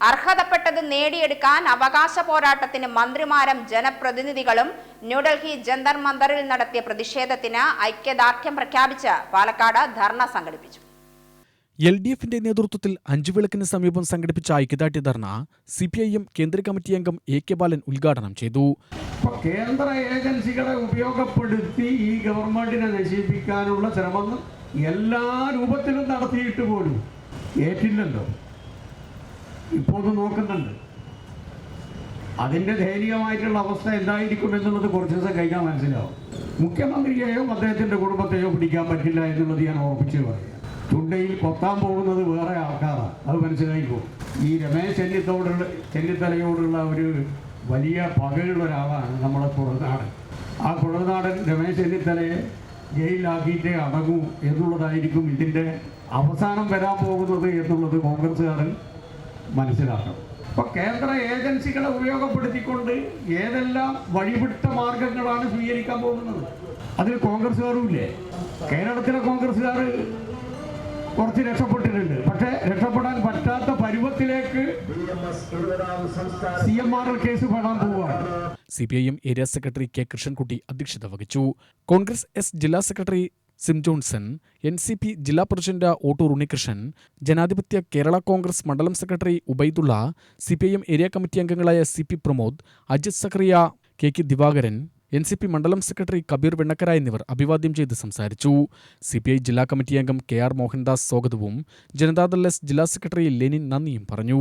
അർഹതപ്പെട്ടത് നേടിയെടുക്കാൻ അവകാശ പോരാട്ടത്തിന് മന്ത്രിമാരും ജനപ്രതിനിധികളും ന്യൂഡൽഹി ജന്തർ മന്ദറിൽ നടത്തിയ പ്രതിഷേധത്തിന് ഐക്യദാർഢ്യം പ്രഖ്യാപിച്ച് പാലക്കാട് ധർണ സംഘടിപ്പിച്ചു. എൽ ഡി എഫിന്റെ നേതൃത്വത്തിൽ അഞ്ചുവിളക്കിന് സമീപം സംഘടിപ്പിച്ച ഐക്യദാർഢ്യ ധർണ സി പി ഐ എം കേന്ദ്ര കമ്മിറ്റി അംഗം എ കെ ബാലൻ ഉദ്ഘാടനം ചെയ്തു. കേന്ദ്ര ഏജൻസികളെ ഉപയോഗപ്പെടുത്തി ഈ ഗവൺമെന്റിനെ നശിപ്പിക്കാനുള്ള ശ്രമം എല്ലാ രൂപത്തിലും നടത്തിയിട്ട് പോലും ഏറ്റില്ലല്ലോ ഇപ്പോൾ ഇത് നോക്കുന്നുണ്ട്. അതിന്റെ ദയനീയമായിട്ടുള്ള അവസ്ഥ എന്തായിരിക്കും എന്നുള്ളത് കുറച്ച് ദിവസം കഴിഞ്ഞാൽ മനസ്സിലാവും. മുഖ്യമന്ത്രിയെയോ അദ്ദേഹത്തിന്റെ കുടുംബത്തെയോ പിടിക്കാൻ പറ്റില്ല എന്നുള്ളത് ഞാൻ ഓർപ്പിച്ച് പറയാം ചുണ്ടയിൽ കൊത്താൻ പോകുന്നത് വേറെ ആൾക്കാരാണ് അത് മനസ്സിലായി പോകും ഈ രമേശ് ചെന്നിത്തോടുള്ള ചെന്നിത്തലയോടുള്ള ഒരു വലിയ പകയുള്ള ഒരാളാണ് നമ്മുടെ കുഴൽനാടൻ ആ കുഴൽനാടൻ രമേശ് ചെന്നിത്തലയെ ജയിലിലാക്കിയിട്ടേ അടങ്ങൂ എന്നുള്ളതായിരിക്കും ഇതിന്റെ അവസാനം വരാൻ പോകുന്നത് എന്നുള്ളത് കോൺഗ്രസ്സുകാരൻ മനസ്സിലാക്കണം അപ്പൊ കേന്ദ്ര ഏജൻസികളെ ഉപയോഗപ്പെടുത്തിക്കൊണ്ട് ഏതെല്ലാം വഴിവിട്ട മാർഗങ്ങളാണ് സ്വീകരിക്കാൻ പോകുന്നത്? അതിൽ കോൺഗ്രസ്സുകാരും ഇല്ലേ? കേരളത്തിലെ കോൺഗ്രസ്സുകാർ കുറച്ച് രക്ഷപ്പെട്ടിട്ടുണ്ട്. പക്ഷെ രക്ഷപ്പെടാൻ പറ്റാത്ത പരുവത്തിലേക്ക് C M R L case പെടാൻ പോവുകയാണ്. C P I M area secretary K Krishnankutty അധ്യക്ഷത വഹിച്ചു. കോൺഗ്രസ് എസ് ജില്ലാ secretary Sim Johnson N C P ജില്ലാ പ്രസിഡന്റ് ഓട്ടൂർ ഉണ്ണികൃഷ്ണൻ ജനാധിപത്യ കേരള കോൺഗ്രസ് മണ്ഡലം secretary Ubaidulla C P I M area committee അംഗങ്ങളായ C P Pramod Ajith Sakkariya K K Divakaran N C P മണ്ഡലം secretary Kabeer Vennakkara എന്നിവർ അഭിവാദ്യം ചെയ്ത് സംസാരിച്ചു. സി പി ഐ ജില്ലാ കമ്മിറ്റി അംഗം കെ ആർ മോഹൻദാസ് സ്വാഗതവും ജനതാദൾ എസ് ജില്ലാ സെക്രട്ടറി ലെനിൻ നന്ദിയും പറഞ്ഞു.